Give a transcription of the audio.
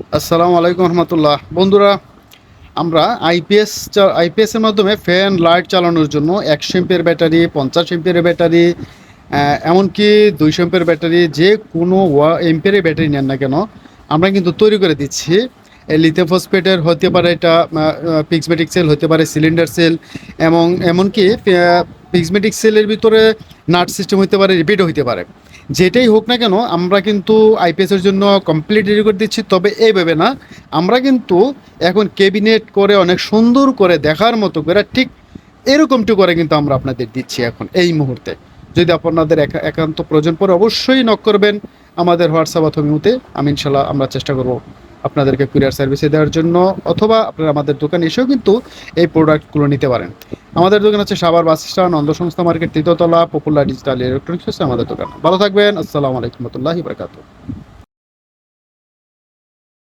আসসালামু আলাইকুম রহমতুল্লাহ। বন্ধুরা, আমরা আইপিএস আইপিএস এর মাধ্যমে ফ্যান, লাইট চালানোর জন্য একশো এম্পের ব্যাটারি, পঞ্চাশ এম্পের ব্যাটারি এমনকি দুইশো এম্পের ব্যাটারি, যে কোনো এম্পের ব্যাটারি নেন না কেন, আমরা কিন্তু তৈরি করে দিচ্ছি। লিথিয়াম হতে পারে এটা পিক্সমেটিক সেল, হতে পারে সিলিন্ডার সেল, এবং এমনকি পিক্সমেটিক সেলের ভিতরে নাট সিস্টেম হতে পারে, রিপিটও হতে পারে। যেটাই হোক না কেন, আমরা কিন্তু আইপিএসের জন্য কমপ্লিট রেডি করে দিচ্ছি, তবে এইভাবে না, আমরা কিন্তু এখন ক্যাবিনেট করে অনেক সুন্দর করে দেখার মতো করে ঠিক এরকমটি করে কিন্তু আমরা আপনাদের দিচ্ছি এখন এই মুহূর্তে। যদি আপনাদের একা- একান্ত প্রয়োজন পরে অবশ্যই নক করবেন আমাদের হোয়াটসঅ্যাপ অথবা মিউতে আমি ইনশাল্লাহ আমরা চেষ্টা করব আপনাদেরকে কুরিয়ার সার্ভিসে দেওয়ার জন্য অথবা আপনারা আমাদের দোকানে এসেও কিন্তু এই প্রোডাক্টগুলো নিতে পারেন। আমাদের দোকান হচ্ছে সাবার বাস স্ট্যান্ড অন্ধ সংস্থা মার্কেট তৃতীয়তলা পপুলার ডিজিটাল ইলেকট্রনিক্স হচ্ছে আমাদের দোকান। ভালো থাকবেন, আসসালামু আলাইকুম রহমতুল্লাহি বারকাতুহ।